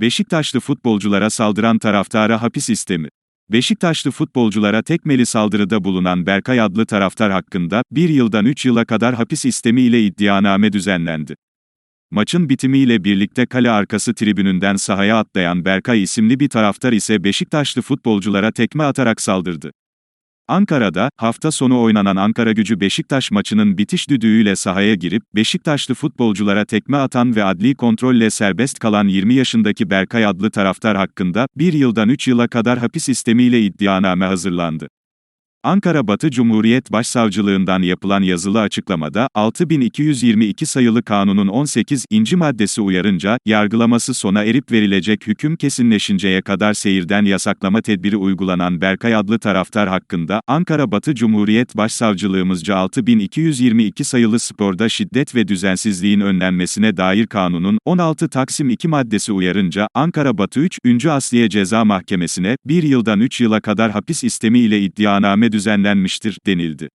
Beşiktaşlı futbolculara saldıran taraftara hapis istemi. Beşiktaşlı futbolculara tekmeli saldırıda bulunan Berkay adlı taraftar hakkında, bir yıldan 3 yıla kadar hapis istemi ile iddianame düzenlendi. Maçın bitimiyle birlikte kale arkası tribününden sahaya atlayan Berkay isimli bir taraftar ise Beşiktaşlı futbolculara tekme atarak saldırdı. Ankara'da, hafta sonu oynanan Ankara gücü Beşiktaş maçının bitiş düdüğüyle sahaya girip, Beşiktaşlı futbolculara tekme atan ve adli kontrolle serbest kalan 20 yaşındaki Berkay adlı taraftar hakkında, bir yıldan 3 yıla kadar hapis istemiyle iddianame hazırlandı. Ankara Batı Cumhuriyet Başsavcılığından yapılan yazılı açıklamada, 6222 sayılı kanunun 18. inci maddesi uyarınca, yargılaması sona erip verilecek hüküm kesinleşinceye kadar seyirden yasaklama tedbiri uygulanan Berkay adlı taraftar hakkında, Ankara Batı Cumhuriyet Başsavcılığımızca 6222 sayılı sporda şiddet ve düzensizliğin önlenmesine dair kanunun, 16 Taksim 2 maddesi uyarınca, Ankara Batı 3. Asliye Ceza Mahkemesi'ne, bir yıldan 3 yıla kadar hapis istemi ile iddianame düzenlenmiştir, denildi.